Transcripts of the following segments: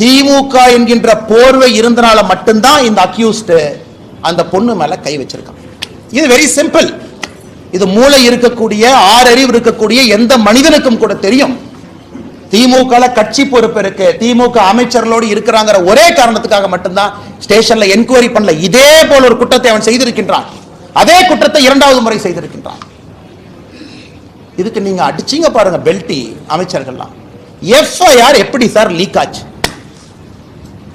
திமுக என்கின்ற போர்வை இருந்தனால மட்டும்தான் இந்த அக்யூஸ்டு அந்த பொண்ணு மேல கை வச்சிருக்கான். இது வெரி சிம்பிள் இது மூளை இருக்கக்கூடிய ஆறறிவு இருக்கக்கூடிய எந்த மனிதனுக்கும் கூட தெரியும். திமுக கட்சி பொறுப்பு இருக்கு. திமுக அமைச்சர்களோடு இருக்கிறாங்கிற ஒரே காரணத்துக்காக மட்டும்தான் ஸ்டேஷன்ல என்கொயரி பண்ணல. இதே போல ஒரு குற்றத்தை அவன் செய்திருக்கின்றான். அதே குற்றத்தை இரண்டாவது முறை செய்திருக்கின்றான். இதுக்கு நீங்க அடிச்சீங்க பாருங்க பெல்டி அமைச்சர்கள்லாம். எஃப்ஐஆர் எப்படி சார் லீக் ஆச்சு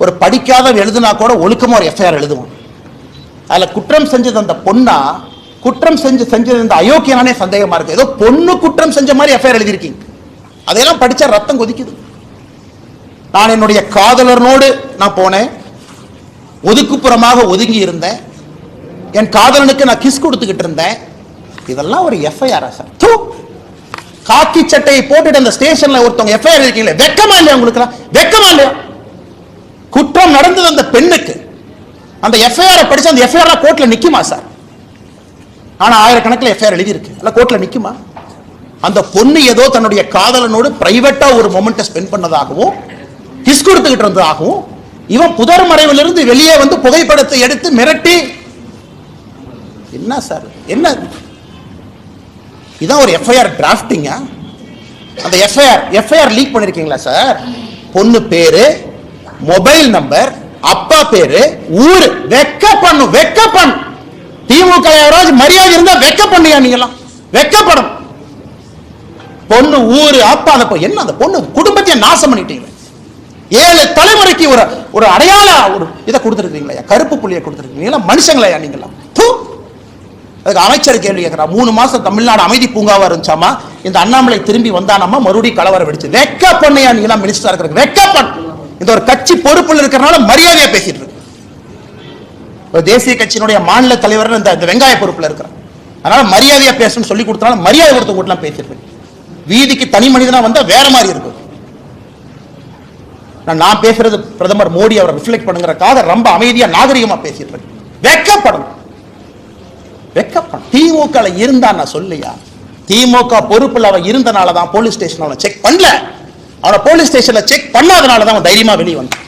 ஒரு படிக்காதவன் எழுதுனா கூட ஒழுக்கமாக ஒரு எஃப்ஐஆர் எழுதுவான். அதில் குற்றம் செஞ்சது அந்த பொண்ணா குற்றம் செஞ்சு செஞ்சது இந்த அயோக்கியனானே சந்தேகமாக இருக்குது ஏதோ பொண்ணு குற்றம் செஞ்ச மாதிரி எஃப்ஐஆர் எழுதியிருக்கீங்க. அதையெல்லாம் படித்தா ரத்தம் கொதிக்குது. நான் என்னுடைய காதலனோடு நான் போனேன். ஒதுக்குப்புறமாக ஒதுங்கி இருந்தேன். என் காதலனுக்கு நான் கிஸ் கொடுத்துக்கிட்டு இருந்தேன். இதெல்லாம் ஒரு எஃப்ஐஆர் சார். தூ! காக்கி சட்டையை போட்டுட்டு அந்த ஸ்டேஷன்ல ஒருத்தவங்க எஃப்ஐஆர் இருக்கீங்களே வெக்கமா இல்லையா உங்களுக்கு வெக்கமா இல்லையா? குற்றம் நடந்தது அந்த பெண்ணுக்கு. அந்த எஃப்ஐஆர் படிச்சு அந்த எஃப்ஐஆர் கோர்ட்ல நிக்குமா சார்? ஆனா ஆயிரக்கணக்கில் எஃப்ஐஆர் எழுதி இருக்கு அல்ல கோர்ட்ல நிக்குமா? அந்த பொண்ணு ஏதோ தன்னுடைய காதலனோடு பிரைவேட்டா ஒரு மொமெண்ட்டை ஸ்பெண்ட் பண்ணதாகவும் கிஸ் கொடுத்துக்கிட்டு இருந்ததாகவும் இவன் புதர் மறைவிலிருந்து வெளியே வந்து புகைப்படத்தை எடுத்து மிரட்டி. என்ன சார்? என்ன? இதான் ஒரு எஃப்ஐஆர் டிராஃப்டிங்கா அந்த எஃப்ஐஆர் எஃப்ஐஆர் லீக் பண்ணிருக்கீங்களா சார்? பொண்ணு பேரு மொபைல் நம்பர் அப்பா பேரு ஊரு. வெக்க பண்ணும் வெக்க பண்ணும் திமுக யாராவது மரியாதை இருந்தா வெக்க பண்ணியா நீங்களாம் வெக்கப்படும் பொண்ணு ஊரு அப்பா அந்த என்ன அந்த பொண்ணு? குடும்பத்தையே நாசம் பண்ணிட்டீங்க. ஏழு தலைமுறைக்கு ஒரு ஒரு அடையாள ஒரு இதை கொடுத்துருக்கீங்களா கருப்பு புள்ளியை கொடுத்துருக்கீங்களா மனுஷங்களையா நீங்களா தூ! அதுக்கு அமைச்சர் கேள்வி கேட்கிறா மூணு மாசம் தமிழ்நாடு அமைதி பூங்காவா இருந்துச்சாமா? இந்த அண்ணாமலை திரும்பி வந்தானாமா? மறுபடியும் கலவரம் வெடிச்சு. வெக்க பண்ணையா நீங்களாம் மினிஸ்டரா இருக்கிற வெக்க பண்ண இந்த ஒரு கட்சி பொறுப்புல இருக்கிறனால மரியாதையா பேசிட்டு இருக்கு. ஒரு தேசிய கட்சியினுடைய மாநில தலைவர் இந்த வெங்காய பொறுப்புல இருக்கிறார். அதனால மரியாதையா பேசணும்னு சொல்லி கொடுத்தனால மரியாதை கொடுத்து கூட்டலாம் பேசியிருக்கேன் வீதிக்கு தனி மனிதனா வந்தா வேற மாதிரி இருக்கும் நான் நான் பேசுறது பிரதமர் மோடி அவரை ரிஃப்ளெக்ட் பண்ணுங்கிறக்காக ரொம்ப அமைதியா நாகரிகமா பேசிட்டு இருக்கேன் வெக்கப்படணும். வெக்கப்படும் திமுக இருந்தா நான் சொல்லையா? திமுக பொறுப்புல அவன் இருந்தனால தான் போலீஸ் ஸ்டேஷன் அவனை செக் பண்ணல. அவனை போலீஸ் ஸ்டேஷன்ல செக் பண்ணாதனால தான் அவன் தைரியமா வெளியே வந்தான்.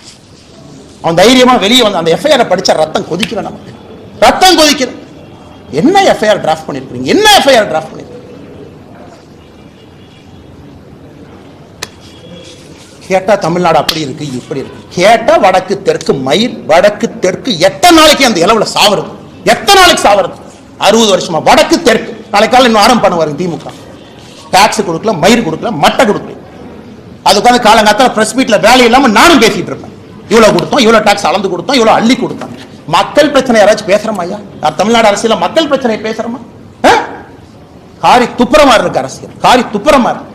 அவன் தைரியமா வெளியே வந்து அந்த எஃப்ஐஆர் படிச்சா ரத்தம் கொதிக்கல நமக்கு. ரத்தம் கொதிக்கல என்ன எஃப்ஐஆர் டிராஃப்ட் பண்ணிருக்கீங்க என்ன எஃப்ஐஆர் டிராஃப்ட் பண்ணிருக்கீங்க கேட்டா தமிழ்நாடு அப்படி இருக்கு இப்படி இருக்கு. கேட்டா வடக்கு தெற்கு மயில் வடக்கு தெற்கு. எத்தனை நாளைக்கு அந்த இளவுல சாவறது? எத்தனை நாளைக்கு சாவறது? அறுபது வருஷமா. வடக்கு தெற்கு. நாளைக்கு இன்னும் ஆரம்பம் பண்ணுவாரு திமுக. டாக்ஸ் கொடுக்கல மயிர் கொடுக்கல மட்டை கொடுக்கல. அது உட்காந்து காலங்காத்தில் ப்ரெஸ் மீட்டில் வேலை இல்லாம நானும் பேசிட்டு இருப்பேன். இவ்வளவு கொடுத்தோம் இவ்வளவு டாக்ஸ் அளந்து கொடுத்தோம் இவ்வளோ அள்ளி கொடுத்தோம். மக்கள் பிரச்சனை யாராச்சும் பேசுறோமா ஐயா? நான் தமிழ்நாடு அரசியல மக்கள் பிரச்சனை பேசுறமா? காரி துப்புரமா இருக்கு அரசியல். காரி துப்புரமா இருக்கு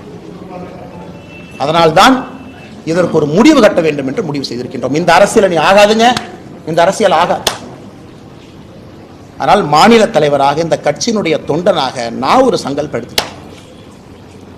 அதனால்தான் இதற்கு ஒரு முடிவு கட்ட வேண்டும் என்று முடிவு செய்திருக்கின்றோம். இந்த அரசியல் நீ ஆகாதுங்க. இந்த அரசியல் ஆகாது. ஆனால் மாநில தலைவராக இந்த கட்சியினுடைய தொண்டனாக நான் ஒரு சங்கல்பம் எடுத்துட்டேன்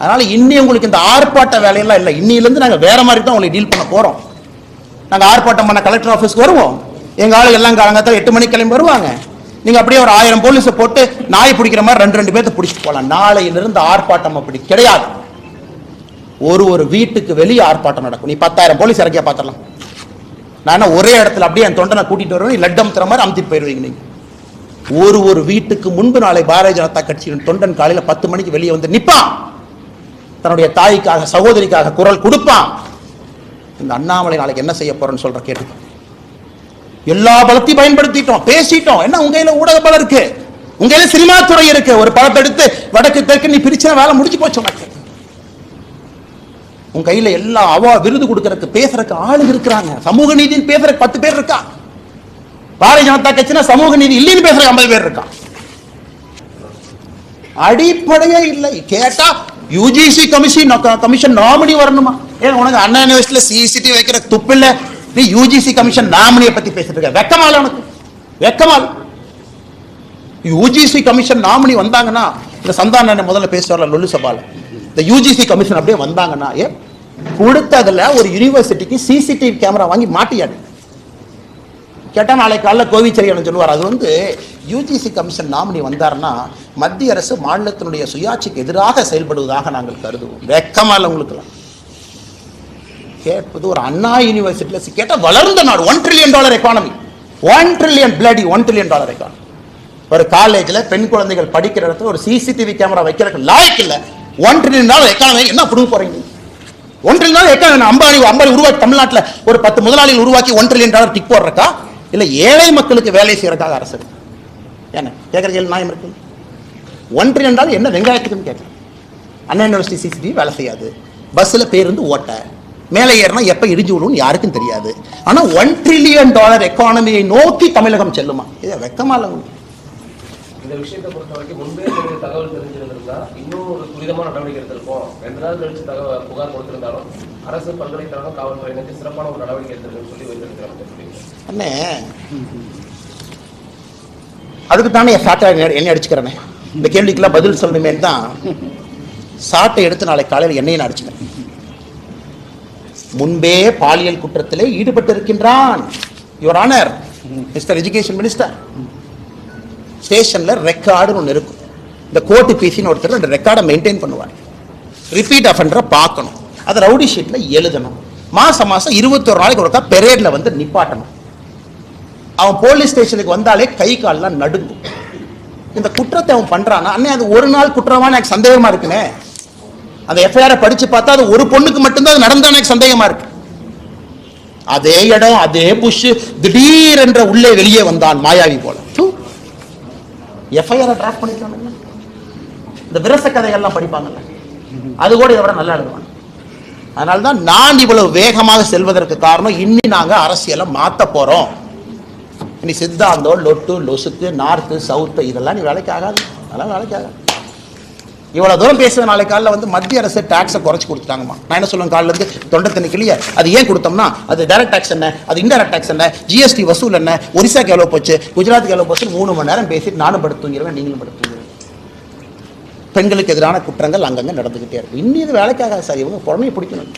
அதனால இன்னி உங்களுக்கு இந்த ஆர்ப்பாட்ட வேலையெல்லாம் இல்லை. இன்னிலேருந்து நாங்க வேற மாதிரி தான் உங்களை டீல் பண்ண போறோம். நாங்க ஆர்ப்பாட்டம் பண்ண கலெக்டர் ஆஃபீஸ்க்கு வருவோம். எங்க ஆளு எல்லாம் காலங்கத்தான் எட்டு மணிக்கு கிளம்பி வருவாங்க. நீங்க அப்படியே ஒரு ஆயிரம் போலீஸை போட்டு நாய் பிடிக்கிற மாதிரி ரெண்டு ரெண்டு பேர்த்த பிடிச்சிட்டு போகலாம். நாளையிலிருந்து ஆர்ப்பாட்டம் அப்படி கிடையாது. ஒரு ஒரு வீட்டுக்கு வெளியே ஆர்ப்பாட்டம் நடக்கும். நீ பத்தாயிரம் போலீஸ் இறக்கியா பார்த்துடலாம் நான் ஒரே இடத்துல அப்படியே என் தொண்டனை கூட்டிட்டு வருவேன்? நீ லட்டம் தர மாதிரி அமுத்திட்டு போயிருவீங்க நீங்கள் ஒரு ஒரு வீட்டுக்கு முன்பு நாளை பாரதிய ஜனதா கட்சியின் தொண்டன் காலையில பத்து மணிக்கு வெளியே வந்து நிற்பான் தன்னுடைய தாய்க்காக சகோதரிக்காக குரல் கொடுப்பான். இந்த அண்ணாமலை நாளைக்கு என்ன செய்ய போறேன்னு சொல்ற கேட்டு எல்லா பலத்தையும் பயன்படுத்திட்டோம் பேசிட்டோம். என்ன உங்க கையில ஊடக பலம் இருக்கு? உங்க கையில சினிமா துறை இருக்கு. ஒரு படத்தை எடுத்து வடக்கு தெற்கு நீ பிரிச்சா வேலை முடிஞ்சு போச்சு உனக்கு. உன் கையில எல்லா அவா விருது கொடுக்கறதுக்கு பேசுறதுக்கு ஆளு இருக்கிறாங்க. சமூக நீதினு பேசுறதுக்கு பத்து பேர் இருக்கா? பாரதிய ஜனதா கட்சினா சமூக நீதி இல்லைன்னு பேசுற ஐம்பது பேர் இருக்கான் அடிப்படையே இல்லை. கேட்டா யூஜிசி கமிஷன் கமிஷன் நாமினி வரணுமா? ஏன் உனக்கு அண்ணா யூனிவர்சிட்டியில சிசிடி வைக்கிற துப்பு இல்ல நீ யூஜிசி கமிஷன் நாமினியை பத்தி பேசிட்டு இருக்க. வெக்கமால உனக்கு. வெக்கமால். யூஜிசி கமிஷன் நாமினி வந்தாங்கன்னா இந்த சந்தான முதல்ல பேசுவார்ல லொல்லு சபால. இந்த யூஜிசி கமிஷன் அப்படியே வந்தாங்கன்னா ஏ கொடுத்ததுல ஒரு யூனிவர்சிட்டிக்கு சிசிடிவி கேமரா வாங்கி மாட்டியாடு. கேட்டால் நாளை காலைல கோவிச்செழியன் சொல்லுவார். அது வந்து யூஜிசி கமிஷன் நாமினி வந்தாருன்னா மத்திய அரசு மாநிலத்தினுடைய சுயாட்சிக்கு எதிராக செயல்படுவதாக நாங்கள் கருதுவோம். வெக்கமா இல்லை உங்களுக்குலாம் கேட்பது ஒரு அண்ணா யூனிவர்சிட்டியில் கேட்டால் வளர்ந்த நாடு. One trillion dollar economy one trillion bloody one trillion dollar economy ஒரு காலேஜில் பெண் குழந்தைகள் படிக்கிற இடத்துல ஒரு சிசிடிவி கேமரா வைக்கிறதுக்கு லாயக்கு இல்லை. ஒன் ட்ரில்லியன் டாலர் எக்கானமி என்ன பிடுங்க போகிறீங்க one trillion dollar economy Ambani Ambani உருவாக்கி தமிழ்நாட்டில் ஒரு பத்து முதலாளிகள் உருவாக்கி ஒன் ட்ரில்லியன் டாலர் டிக் போடுறக்கா? இல்லை ஏழை மக்களுக்கு வேலை செய்யறதுக்காக அரசு? இருக்கு. என்ன கேட்குற கேள்வி நியாயம் இருக்கு. ஒன் என்றால் என்ன வெங்காயத்துக்குன்னு கேட்குறேன் அண்ணா யூனிவர்சிட்டி சிசிடிவி வேலை செய்யாது. பஸ்ஸில் பேருந்து ஓட்ட. மேலே ஏறினா எப்போ இடிஞ்சு விழுவும் யாருக்கும் தெரியாது. ஆனால் ஒன் ட்ரில்லியன் டாலர் எக்கானமியை நோக்கி தமிழகம் செல்லுமா? இதை வெக்கமாக இல்லை இந்த விஷயத்தை பொறுத்த வரைக்கும் முன்பே தகவல் தெரிஞ்சிருந்திருந்தா இன்னும் ஒரு துரிதமான நடவடிக்கை எடுத்திருப்போம். ரெண்டு நாள் கழிச்சு தகவல் புகார் கொடுத்திருந்தாலும் அரசு பல்கலைக்கழகம் காவல்துறையினருக்கு சிறப்பான ஒரு நடவடிக்கை எடுத்திருக்குன்னு சொல்லி வைத்திருக்கிறாங்க அண்ணே. அதுக்கு தானே என் சாட்டை என்ன அடிச்சுக்கிறேனே. இந்த கேள்விக்கெல்லாம் பதில் சொல்லணுமே தான் சாட்டை எடுத்து நாளை காலையில் என்னையும் நான் அடிச்சுக்கிறேன். முன்பே பாலியல் குற்றத்திலே ஈடுபட்டு இருக்கின்றான் your honour mister education minister ஸ்டேஷன்ல ரெக்கார்டுன்னு ஒன்று இருக்கும். இந்த கோர்ட்டு பிசின்னு ஒருத்தர் அந்த ரெக்கார்டை மெயின்டைன் பண்ணுவார். ரிப்பீட் அஃபண்டரை பார்க்கணும். அதை ரவுடி ஷீட்டில் எழுதணும். மாசம் மாதம் இருபத்தொரு நாளைக்கு ஒருக்கா பெரேட்ல வந்து நிப்பாட்டணும். அவன் போலீஸ் ஸ்டேஷனுக்கு வந்தாலே கை கால்லாம் நடுங்கும். இந்த குற்றத்தை அவன் பண்றானா? அண்ணே அது ஒரு நாள் குற்றமா? எனக்கு சந்தேகமா இருக்குனே அந்த எஃப்ஐஆரை படிச்சு பார்த்தா அது ஒரு பொண்ணுக்கு மட்டும்தான் அது நடந்தா எனக்கு சந்தேகமா இருக்கு. அதே இடம் அதே புஷ் திடீரென்ற உள்ளே வெளியே வந்தான் மாயாவி போல. எஃப்ஐஆரை டிராஃப்ட் பண்ணிருக்காங்க இந்த விரச கதைகள்லாம் படிப்பாங்கல்ல. அது கூட இதை விட நல்லா எழுதுவாங்க. அதனால தான் நான் இவ்வளவு வேகமாக செல்வதற்கு காரணம் இன்னி நாங்கள் அரசியலை மாற்ற போகிறோம் நீ சித்தாந்தம் லொட்டு லொசுக்கு நார்த்து சவுத்து இதெல்லாம் நீ வேலைக்கு ஆகாது. அதெல்லாம் வேலைக்கு ஆகாது. இவ்வளோ தூரம் பேசுற நாளை காலையில் வந்து மத்திய அரசு டாக்ஸை குறைச்சி கொடுத்துட்டாங்கம்மா. நான் என்ன சொல்லுவேன்? காலிலேருந்து தொண்டை தண்ணி அது ஏன் கொடுத்தோம்னா அது டைரக்ட் டேக்ஸ் என்ன? அது இன்டெரக்ட் டாக்ஸ் என்ன? ஜிஎஸ்டி வசூல் என்ன? ஒரிசாக்கு எவ்வளவு போச்சு? குஜராத்துக்கு எவ்வளவு போச்சு மூணு மணி நேரம் பேசிட்டு நானும் படுத்துங்கிறவன் நீங்களும் படுத்துங்கிறேன் பெண்களுக்கு எதிரான குற்றங்கள் அங்கங்கே நடந்துக்கிட்டே இருக்கும் இன்னும் இது வேலைக்காக சார். இவங்க புறமையை பிடிக்கணும்.